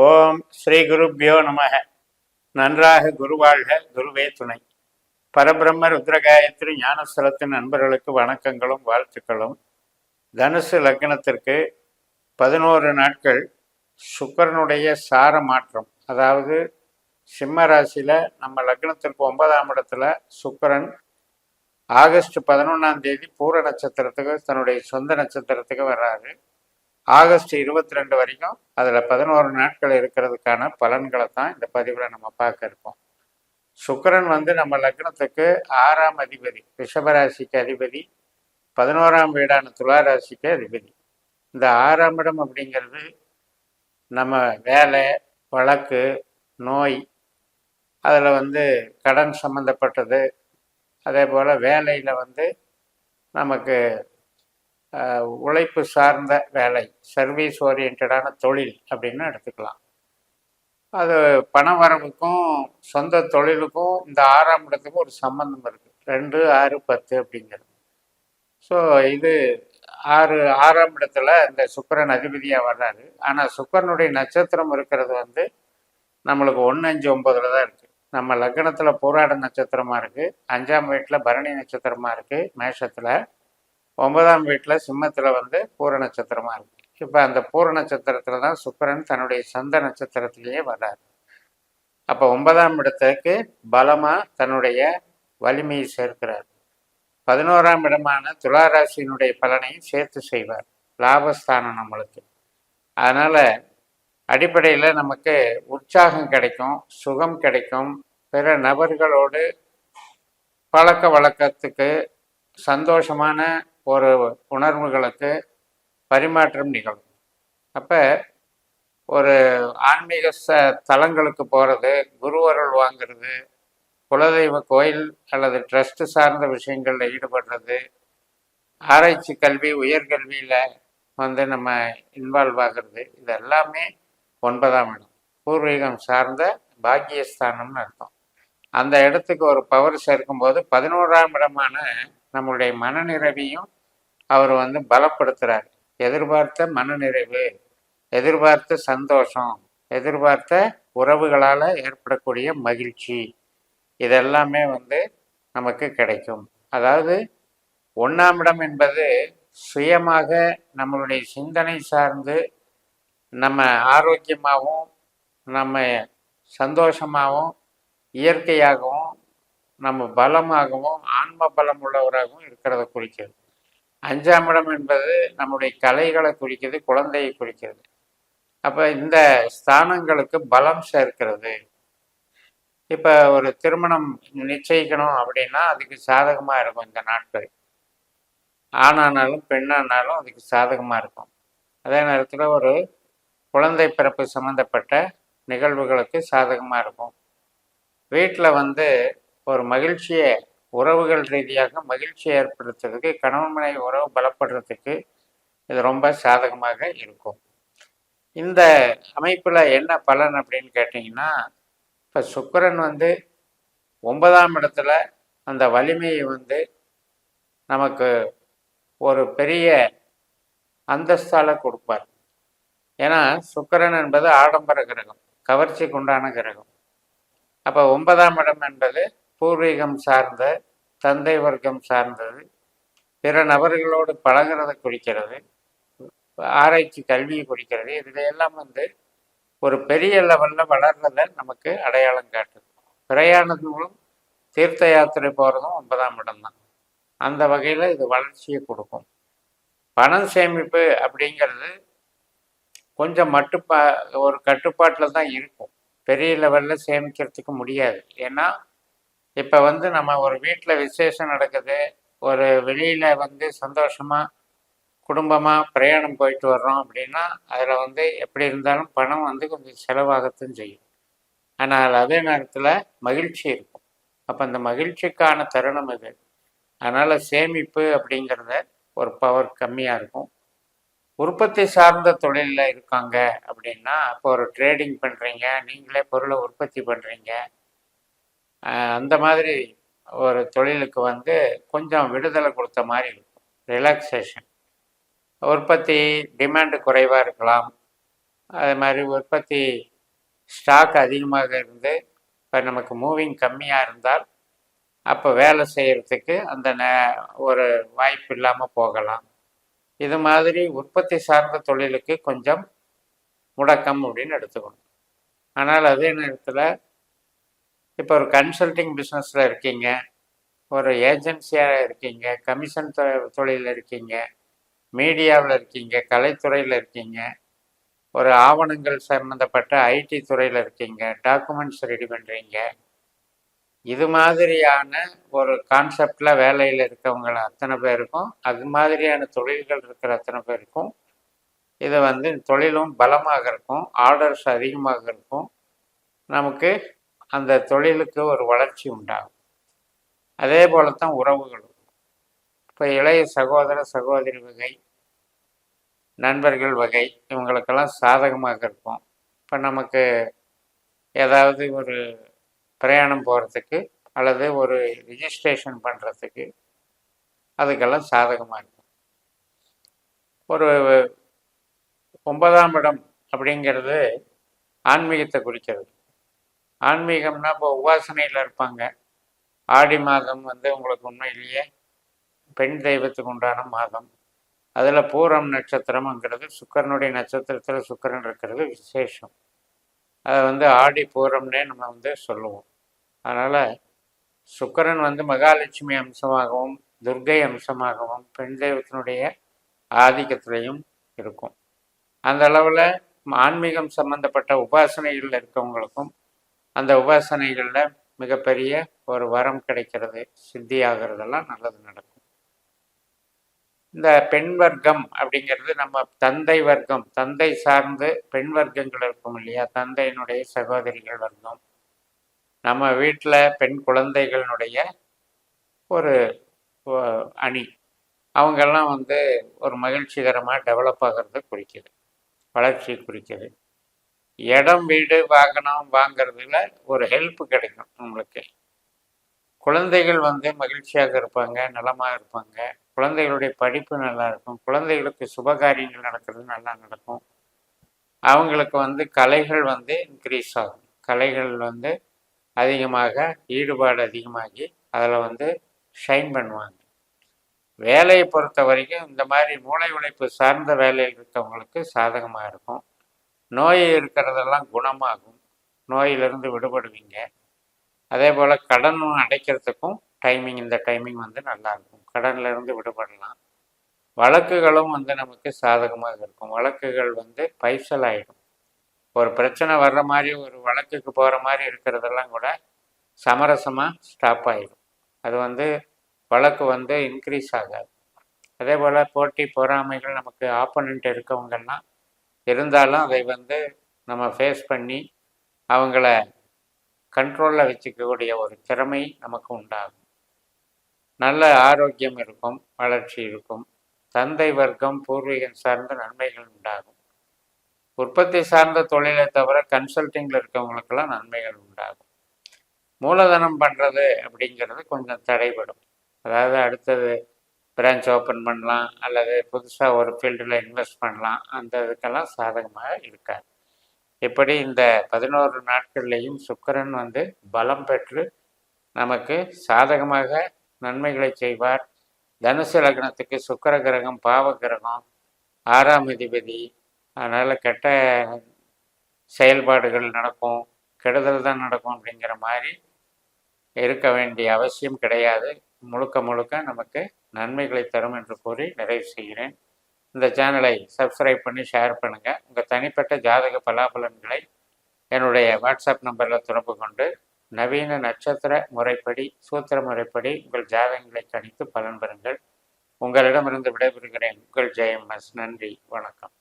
ஓம் ஸ்ரீ குருப்பியோ நமக. நன்றாக குருவாழ்க குருவே துணை. பரபிரம்ம ருத்ரகாயத்ரி ஞானஸ்தலத்தின் நண்பர்களுக்கு வணக்கங்களும் வாழ்த்துக்களும். தனுசு லக்னத்திற்கு பதினோரு நாட்கள் சுக்கரனுடைய சார மாற்றம். அதாவது சிம்ம ராசியில் நம்ம லக்னத்திற்கு ஒன்பதாம் இடத்துல சுக்கரன் ஆகஸ்ட் பதினொன்றாம் தேதி பூர நட்சத்திரத்துக்கு தன்னுடைய சொந்த நட்சத்திரத்துக்கு வர்றாரு. ஆகஸ்ட் இருபத்தி ரெண்டு வரைக்கும் அதில் பதினோரு நாட்கள் இருக்கிறதுக்கான பலன்களை தான் இந்த பதிவில் நம்ம பார்க்க இருக்கோம். சுக்கரன் வந்து நம்ம லக்னத்துக்கு ஆறாம் அதிபதி ரிஷபராசிக்கு அதிபதி பதினோராம் வீடான துளாராசிக்கு அதிபதி. இந்த ஆறாம் இடம் அப்படிங்கிறது நம்ம வேலை வழக்கு நோய் அதில் வந்து கடன் சம்மந்தப்பட்டது அதே போல் வேலையில் வந்து நமக்கு உழைப்பு சார்ந்த வேலை சர்வீஸ் ஓரியன்டான தொழில் அப்படின்னு எடுத்துக்கலாம். அது பண வரவுக்கும் சொந்த தொழிலுக்கும் இந்த ஆறாம் இடத்துக்கும் ஒரு சம்பந்தம் இருக்குது ரெண்டு ஆறு பத்து அப்படிங்கிறது. ஸோ இது ஆறு ஆறாம் இடத்துல இந்த சுக்கரன் அதிபதியாக வர்றாரு. ஆனால் சுக்கரனுடைய நட்சத்திரம் இருக்கிறது வந்து நம்மளுக்கு ஒன்று அஞ்சு ஒம்பதுல தான் இருக்குது நம்ம லக்னத்தில் போராட நட்சத்திரமாக இருக்குது அஞ்சாம் வீட்டில் பரணி நட்சத்திரமாக இருக்குது மேஷத்தில். ஒன்பதாம் வீட்டில் சிம்மத்தில் வந்து பூர நட்சத்திரமாக இருக்குது இப்போ அந்த பூர நட்சத்திரத்தில் தான் சுக்கரன் தன்னுடைய சந்த நட்சத்திரத்திலேயே வர்றார். அப்போ ஒன்பதாம் இடத்துக்கு பலமாக தன்னுடைய வலிமையை சேர்க்கிறார். பதினோராம் இடமான துளாராசியினுடைய பலனையும் சேர்த்து செய்வார். லாபஸ்தானம் நம்மளுக்கு. அதனால் அடிப்படையில் நமக்கு உற்சாகம் கிடைக்கும் சுகம் கிடைக்கும். பிற நபர்களோடு பழக்க வழக்கத்துக்கு சந்தோஷமான ஒரு உணர்வுகளுக்கு பரிமாற்றம் நிகழும். அப்போ ஒரு ஆன்மீக ச தலங்களுக்கு போகிறது குருவருள் வாங்குறது குலதெய்வ கோயில் அல்லது ட்ரஸ்ட் சார்ந்த விஷயங்களில் ஈடுபடுறது ஆராய்ச்சி கல்வி உயர்கல்வியில் வந்து நம்ம இன்வால்வ் ஆகிறது இது எல்லாமே ஒன்பதாம் இடம். பூர்வீகம் சார்ந்த பாக்கியஸ்தானம்னு அர்த்தம். அந்த இடத்துக்கு ஒரு பவர் சேர்க்கும்போது பதினோராம் இடமான நம்மளுடைய மனநிறைவையும் அவர் வந்து பலப்படுத்துறார். எதிர்பார்த்த மனநிறைவு எதிர்பார்த்த சந்தோஷம் எதிர்பார்த்த உறவுகளால் ஏற்படக்கூடிய மகிழ்ச்சி இதெல்லாமே வந்து நமக்கு கிடைக்கும். அதாவது ஒன்றாம் இடம் என்பது சுயமாக நம்மளுடைய சிந்தனை சார்ந்து நம்ம ஆரோக்கியமாகவும் நம்ம சந்தோஷமாகவும் இயற்கையாகவும் நம்ம பலமாகவும் ஆன்ம பலம் உள்ளவராகவும் இருக்கிறத குறிக்கிறது. அஞ்சாம் இடம் என்பது நம்முடைய கலைகளை குறிக்கிறது குழந்தையை குறிக்கிறது. அப்போ இந்த ஸ்தானங்களுக்கு பலம் சேர்க்கிறது. இப்போ ஒரு திருமணம் நிச்சயிக்கணும் அப்படின்னா அதுக்கு சாதகமாக இருக்கும் இந்த நாட்கள். ஆணானாலும் பெண்ணானாலும் அதுக்கு சாதகமாக இருக்கும். அதே நேரத்தில் ஒரு குழந்தை பிறப்பு சம்மந்தப்பட்ட நிகழ்வுகளுக்கு சாதகமாக இருக்கும். வீட்டில் வந்து ஒரு மகிழ்ச்சியை உறவுகள் ரீதியாக மகிழ்ச்சியை ஏற்படுத்துறதுக்கு கணவன் மனைவி உறவு பலப்படுறதுக்கு இது ரொம்ப சாதகமாக இருக்கும். இந்த அமைப்பில் என்ன பலன் அப்படின்னு கேட்டிங்கன்னா இப்போ சுக்கரன் வந்து ஒன்பதாம் இடத்துல அந்த வலிமையை வந்து நமக்கு ஒரு பெரிய அந்தஸ்தால கொடுப்பார். ஏன்னா சுக்கரன் என்பது ஆடம்பர கிரகம் கவர்ச்சிக்கு உண்டான கிரகம். அப்போ ஒன்பதாம் இடம் என்பது பூர்வீகம் சார்ந்த தந்தை வர்க்கம் சார்ந்தது பிற நபர்களோடு பழகிறத குறிக்கிறது ஆராய்ச்சி கல்வியை குறிக்கிறது இதையெல்லாம் வந்து ஒரு பெரிய லெவலில் வளர்றதை நமக்கு அடையாளம் காட்டுது. பிரயாணத்து மூலம் தீர்த்த யாத்திரை போகிறதும் ஒன்பதாம் இடம்தான் அந்த வகையில் இது வளர்ச்சியை கொடுக்கும். பணம் சேமிப்பு அப்படிங்கிறது கொஞ்சம் மட்டுப்பா ஒரு கட்டுப்பாட்டில் தான் இருக்கும். பெரிய லெவலில் சேமிக்கிறதுக்கு முடியாது. ஏன்னா இப்போ வந்து நம்ம ஒரு வீட்டில் விசேஷம் நடக்குது ஒரு வெளியில் வந்து சந்தோஷமாக குடும்பமாக பிரயாணம் போயிட்டு வர்றோம் அப்படின்னா அதில் வந்து எப்படி இருந்தாலும் பணம் வந்து கொஞ்சம் செலவாகத்தான் செய்யும். ஆனால் அதே நேரத்தில் மகிழ்ச்சி இருக்கும். அப்போ அந்த மகிழ்ச்சிக்கான தருணம் இது. அதனால் சேமிப்பு அப்படிங்கிறத ஒரு பவர் கம்மியாக இருக்கும். உற்பத்தி சார்ந்த தொழிலில் இருக்காங்க அப்படின்னா இப்போ ஒரு ட்ரேடிங் பண்ணுறீங்க நீங்களே பொருளை உற்பத்தி பண்ணுறீங்க அந்த மாதிரி ஒரு தொழிலுக்கு வந்து கொஞ்சம் விடுதலை கொடுத்த மாதிரி இருக்கும். ரிலாக்ஸேஷன் உற்பத்தி டிமாண்டு குறைவாக இருக்கலாம். அது மாதிரி உற்பத்தி ஸ்டாக் அதிகமாக இருந்து இப்போ நமக்கு மூவிங் கம்மியாக இருந்தால் அப்போ வேலை செய்கிறதுக்கு அந்த நே ஒரு வாய்ப்பு இல்லாமல் போகலாம். இது மாதிரி உற்பத்தி சார்ந்த தொழிலுக்கு கொஞ்சம் முடக்கம் அப்படின்னு எடுத்துக்கணும். ஆனால் அதே நேரத்தில் இப்போ ஒரு கன்சல்டிங் பிஸ்னஸில் இருக்கீங்க. ஒரு ஏஜென்சியாக இருக்கீங்க. கமிஷன் தொ தொழிலில் இருக்கீங்க. மீடியாவில் இருக்கீங்க. கலைத்துறையில் இருக்கீங்க. ஒரு ஆவணங்கள் சம்மந்தப்பட்ட ஐடி துறையில் இருக்கீங்க. டாக்குமெண்ட்ஸ் ரெடி பண்ணுறீங்க இது மாதிரியான ஒரு கான்செப்டில் வேலையில் இருக்கவங்க அத்தனை பேருக்கும் அது மாதிரியான தொழில்கள் இருக்கிற அத்தனை பேருக்கும் இது வந்து தொழிலும் பலமாக இருக்கும். ஆர்டர்ஸ் அதிகமாக இருக்கும். நமக்கு அந்த தொழிலுக்கு ஒரு வளர்ச்சி உண்டாகும். அதே போல தான் உறவுகளும். இப்போ இளைய சகோதர சகோதரி வகை நண்பர்கள் வகை இவங்களுக்கெல்லாம் சாதகமாக இருக்கும் இப்போ நமக்கு ஏதாவது ஒரு பிரயாணம் போகிறதுக்கு அல்லது ஒரு ரிஜிஸ்ட்ரேஷன் பண்ணுறதுக்கு அதுக்கெல்லாம் சாதகமாக இருக்கும் ஒரு ஒன்பதாம் இடம் அப்படிங்கிறது ஆன்மீகத்தை குறிக்கிறது. ஆன்மீகம்னா இப்போ உபாசனையில் இருப்பாங்க. ஆடி மாதம் வந்து உங்களுக்கு உண்மையிலேயே பெண் தெய்வத்துக்கு உண்டான மாதம். அதில் பூரம் நட்சத்திரம்ங்கிறது சுக்கரனுடைய நட்சத்திரத்தில் சுக்கரன் இருக்கிறது விசேஷம். அதை வந்து ஆடி பூரம்னே நம்ம வந்து சொல்லுவோம். அதனால் சுக்கரன் வந்து மகாலட்சுமி அம்சமாகவும் துர்கை அம்சமாகவும் பெண் தெய்வத்தினுடைய ஆதிக்கத்திலையும் இருக்கும். அந்த அளவில் ஆன்மீகம் சம்பந்தப்பட்ட உபாசனைகளில் இருக்கவங்களுக்கும் அந்த உபாசனைகளில் மிகப்பெரிய ஒரு வரம் கிடைக்கிறது. சித்தியாகிறதெல்லாம் நல்லது நடக்கும். இந்த பெண் வர்க்கம் அப்படிங்கிறது நம்ம தந்தை வர்க்கம் தந்தை சார்ந்து பெண் வர்க்கங்கள் இருக்கும் இல்லையா? தந்தையினுடைய சகோதரிகள் வர்க்கம். நம்ம வீட்டில் பெண் குழந்தைகளினுடைய ஒரு அணி. அவங்கெல்லாம் வந்து ஒரு மகிழ்ச்சிகரமாக டெவலப் ஆகிறது குறிக்குது. வளர்ச்சி குறிக்குது. இடம் வீடு வாகனம் வாங்கிறதுல ஒரு ஹெல்ப் கிடைக்கும் நம்மளுக்கு. குழந்தைகள் வந்து மகிழ்ச்சியாக இருப்பாங்க நலமாக இருப்பாங்க. குழந்தைகளுடைய படிப்பு நல்லா இருக்கும். குழந்தைகளுக்கு சுபகாரியங்கள் நடக்கிறது நல்லா நடக்கும். அவங்களுக்கு வந்து கலைகள் வந்து இன்க்ரீஸ் ஆகும். கலைகள் வந்து அதிகமாக ஈடுபாடு அதிகமாகி அதில் வந்து ஷைன் பண்ணுவாங்க. வேலையை பொறுத்த வரைக்கும் இந்த மாதிரி மூளை உழைப்பு சார்ந்த வேலையில் இருக்கவங்களுக்கு சாதகமாக இருக்கும். நோய் இருக்கிறதெல்லாம் குணமாகும். நோயிலிருந்து விடுபடுவீங்க. அதே போல் கடன் அடைக்கிறதுக்கும் டைமிங் இந்த டைமிங் வந்து நல்லாயிருக்கும் கடன்லேருந்து விடுபடலாம். வழக்குகளும் வந்து நமக்கு சாதகமாக இருக்கும். வழக்குகள் வந்து பைசல் ஆகிடும் ஒரு பிரச்சனை வர்ற மாதிரி ஒரு வழக்குக்கு போகிற மாதிரி இருக்கிறதெல்லாம் கூட சமரசமாக ஸ்டாப் ஆகிடும் அது வந்து வழக்கு வந்து இன்க்ரீஸ் ஆகாது. அதே போல் போட்டி பொறாமைகள் நமக்கு ஆப்போனண்ட் இருக்கவங்கெல்லாம் இருந்தாலும் அதை வந்து நம்ம ஃபேஸ் பண்ணி அவங்கள கண்ட்ரோலில் வச்சுக்கக்கூடிய ஒரு திறமை நமக்கு உண்டாகும். நல்ல ஆரோக்கியம் இருக்கும் வளர்ச்சி இருக்கும் தந்தை வர்க்கம் பூர்வீகம் சார்ந்த நன்மைகள் உண்டாகும். உற்பத்தி சார்ந்த தொழிலை தவிர கன்சல்டிங்கில் இருக்கவங்களுக்கெல்லாம் நன்மைகள் உண்டாகும். மூலதனம் பண்ணுறது அப்படிங்கிறது கொஞ்சம் தடைபடும். அதாவது அடுத்தது பிரான்ச் ஓப்பன் பண்ணலாம் அல்லது புதுசாக ஒரு ஃபீல்டில் இன்வெஸ்ட் பண்ணலாம். அந்த இதுக்கெல்லாம் சாதகமாக இருக்காது. இப்படி இந்த பதினோரு நாட்கள்லேயும் சுக்கரன் வந்து பலம் பெற்று நமக்கு சாதகமாக நன்மைகளை செய்வார். தனுசு லக்னத்துக்கு சுக்கர கிரகம் பாவ கிரகம் ஆறாம் அதிபதி. அதனால் கெட்ட செயல்பாடுகள் நடக்கும் கெடுதல் தான் நடக்கும் அப்படிங்கிற மாதிரி இருக்க வேண்டிய அவசியம் கிடையாது. முழுக்க முழுக்க நமக்கு நன்மைகளை தரும் என்று கூறி நிறைவு செய்கிறேன். இந்த சேனலை சப்ஸ்கிரைப் பண்ணி ஷேர் பண்ணுங்கள் உங்கள் தனிப்பட்ட ஜாதக பலாபலன்களை என்னுடைய வாட்ஸ்அப் நம்பரில் தொடர்பு கொண்டு நவீன நட்சத்திர முறைப்படி சூத்திர முறைப்படி உங்கள் ஜாதகங்களை கணித்து பலன் பெறுங்கள். உங்களிடமிருந்து விடைபெறுகிறேன். உங்கள் ஜெயம் எஸ். நன்றி. வணக்கம்.